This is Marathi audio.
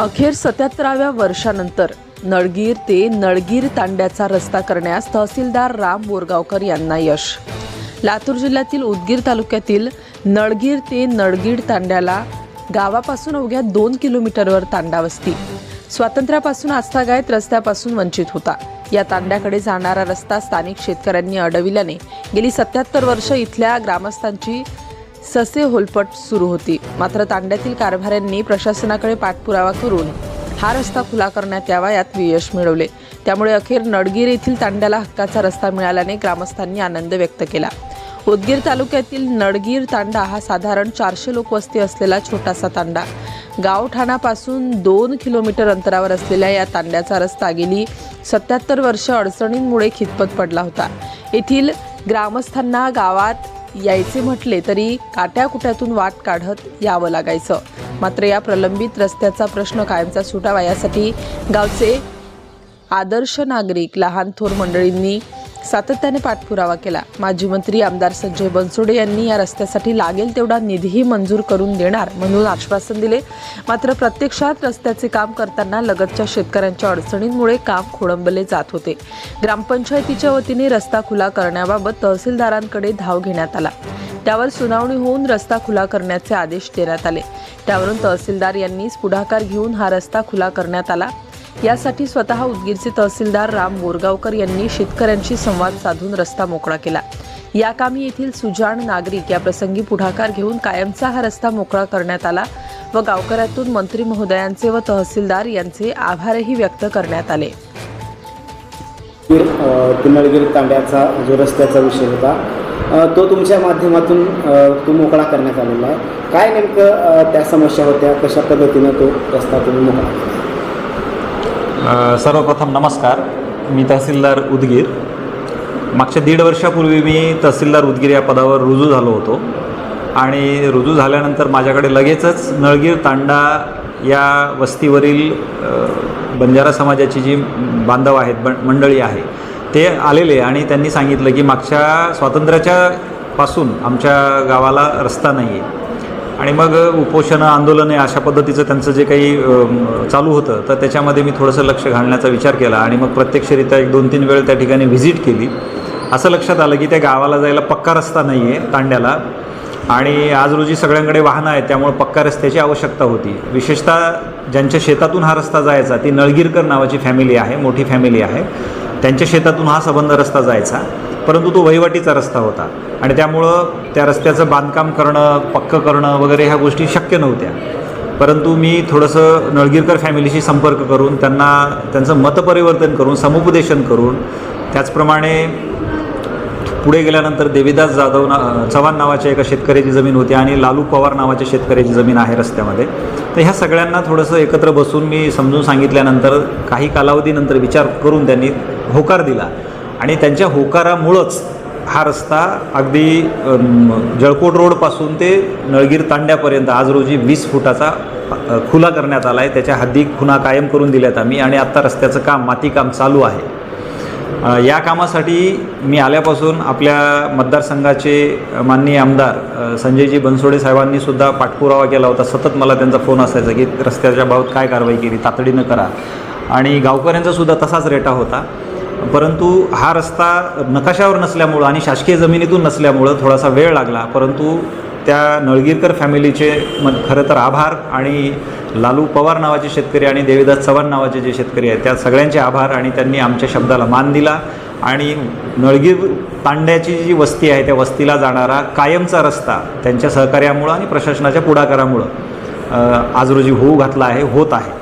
अखेर सत्याहत्तराव्या वर्षानंतर नळगीर ते नळगीर तांड्याचा रस्ता करण्यास तहसीलदार राम बोरगावकर यांना यश. लातूर जिल्ह्यातील उदगीर तालुक्यातील नळगीर ते नळगीर तांड्याला गावापासून अवघ्या दोन किलोमीटरवर तांडा वस्ती. स्वातंत्र्यापासून आस्थागायत रस्त्यापासून वंचित होता. या तांड्याकडे जाणारा रस्ता स्थानिक शेतकऱ्यांनी अडविल्याने गेली सत्याहत्तर वर्ष इथल्या ग्रामस्थांची ससे होलपट सुरू होती. मात्र तांड्यातील कारभाऱ्यांनी प्रशासनाकडे पाठपुरावा करून हा रस्ता खुला करण्यात यावा यात यश मिळवले. त्यामुळे अखेर नडगीर येथील तांड्याला हक्काचा रस्ता मिळाल्याने ग्रामस्थांनी आनंद व्यक्त केला. उदगीर तालुक्यातील नडगीर तांडा हा साधारण चारशे लोकवस्ती असलेला छोटासा तांडा. गावठाणापासून दोन किलोमीटर अंतरावर असलेल्या या तांड्याचा रस्ता गेली सत्याहत्तर वर्ष अडचणींमुळे खितपत पडला होता. येथील ग्रामस्थांना गावात यायचे म्हटले तरी काट्याकुट्यातून वाट काढत यावं लागायचं. मात्र या प्रलंबित रस्त्याचा प्रश्न कायमचा सुटावा यासाठी गावचे आदर्श नागरिक लहान थोर मंडळींनी सातत्याने पाठपुरावा केला. माजी मंत्री आमदार संजय बनसोडे यांनी या रस्त्यासाठी लागेल तेवढा निधीही मंजूर करून देणार म्हणून आश्वासन दिले. मात्र प्रत्यक्षात रस्त्याचे काम करताना लगतच्या शेतकऱ्यांच्या अडचणींमुळे काम खोळंबले जात होते. ग्रामपंचायतीच्या वतीने रस्ता खुला करण्याबाबत तहसीलदारांकडे धाव घेण्यात आला. त्यावर सुनावणी होऊन रस्ता खुला करण्याचे आदेश देण्यात आले. त्यावरून तहसीलदार यांनीच पुढाकार घेऊन हा रस्ता खुला करण्यात आला. यासाठी स्वतः उदगीरचे तहसीलदार राम बोरगावकर यांनी शेतकऱ्यांशी संवाद साधून रस्ता मोकळा केला. या कामी येथील सुजाण नागरिक या प्रसंगी पुढाकार घेऊन कायमचा हा रस्ता मोकळा करण्यात आला व गावकऱ्यातून मंत्री महोदयांचे व तहसीलदार यांचे आभारही व्यक्त करण्यात आले. पिनळगिरी तांड्याचा जो रस्त्याचा विषय होता तो तुमच्या माध्यमातून तो मोकळा करण्यात आलेला आहे. काय नेमकं त्या समस्या होत्या? कशा पद्धतीनं तो रस्ता तुम्ही मोकळा सर्वप्रथम नमस्कार. मी तहसीलदार उदगीर. मागच्या दीड वर्षापूर्वी मी तहसीलदार उदगीर या पदावर रुजू झालो होतो. आणि रुजू झाल्यानंतर माझ्याकडे लगेचच नळगीर तांडा या वस्तीवरील बंजारा समाजाची जी बांधव आहेत बं मंडळी आहे ते आलेले आणि त्यांनी सांगितलं की मागच्या स्वातंत्र्याच्या पासून आमच्या गावाला रस्ता नाही आहे आणि मग उपोषणं आंदोलने अशा पद्धतीचं त्यांचं जे काही चालू होतं तर त्याच्यामध्ये मी थोडंसं लक्ष घालण्याचा विचार केला आणि मग प्रत्यक्षरित्या एक दोन तीन वेळ त्या ठिकाणी व्हिजिट केली. असं लक्षात आलं की त्या गावाला जायला पक्का रस्ता नाही आहे तांड्याला. आणि आज रोजी सगळ्यांकडे वाहनं आहेत त्यामुळे पक्का रस्त्याची आवश्यकता होती. विशेषतः ज्यांच्या शेतातून हा रस्ता जायचा ती नळगीरकर नावाची फॅमिली आहे मोठी फॅमिली आहे. त्यांच्या शेतातून हा संबंध रस्ता जायचा परंतु तो वहिवाटीचा रस्ता होता. आणि त्यामुळं त्या रस्त्याचं बांधकाम करणं पक्कं करणं वगैरे ह्या गोष्टी शक्य नव्हत्या. परंतु मी थोडंसं नळगीरकर फॅमिलीशी संपर्क करून त्यांना त्यांचं मतपरिवर्तन करून समुपदेशन करून त्याचप्रमाणे पुढे गेल्यानंतर देवीदास जाधव ना चव्हाण नावाच्या एका शेतकऱ्याची जमीन होती आणि लालू पवार नावाच्या शेतकऱ्याची जमीन आहे रस्त्यामध्ये. तर ह्या सगळ्यांना थोडंसं एकत्र बसून मी समजून सांगितल्यानंतर काही कालावधीनंतर विचार करून त्यांनी होकार दिला. आणि त्यांच्या होकारामुळंच हा रस्ता अगदी जळकोट रोडपासून ते नळगीर तांड्यापर्यंत आज रोजी वीस फुटाचा खुला करण्यात आला आहे त्याच्या हद्दी खुणा कायम करून दिल्यात आम्ही आणि आत्ता रस्त्याचं काम मातीकाम चालू आहे. या कामासाठी मी आल्यापासून आपल्या मतदारसंघाचे माननीय आमदार संजयजी बनसोडे साहेबांनी सुद्धा पाठपुरावा केला होता. सतत मला त्यांचा फोन असायचा की रस्त्याच्या बाबत काय कारवाई केली तातडीनं करा. आणि गावकऱ्यांचासुद्धा तसाच रेटा होता. परंतु हा रस्ता नकाशावर नसल्यामुळं आणि शासकीय जमिनीतून नसल्यामुळं थोडासा वेळ लागला परंतु त्या नळगीरकर फॅमिलीचे म खरं तर आभार आणि लालू पवार नावाचे शेतकरी आणि देवीदास चव्हाण नावाचे जे शेतकरी आहेत त्या सगळ्यांचे आभार आणि त्यांनी आमच्या शब्दाला मान दिला. आणि नळगीर तांड्याची जी वस्ती आहे त्या वस्तीला जाणारा कायमचा रस्ता त्यांच्या सहकार्यामुळं आणि प्रशासनाच्या पुढाकारामुळं आज रोजी होऊ घातला आहे होत आहे.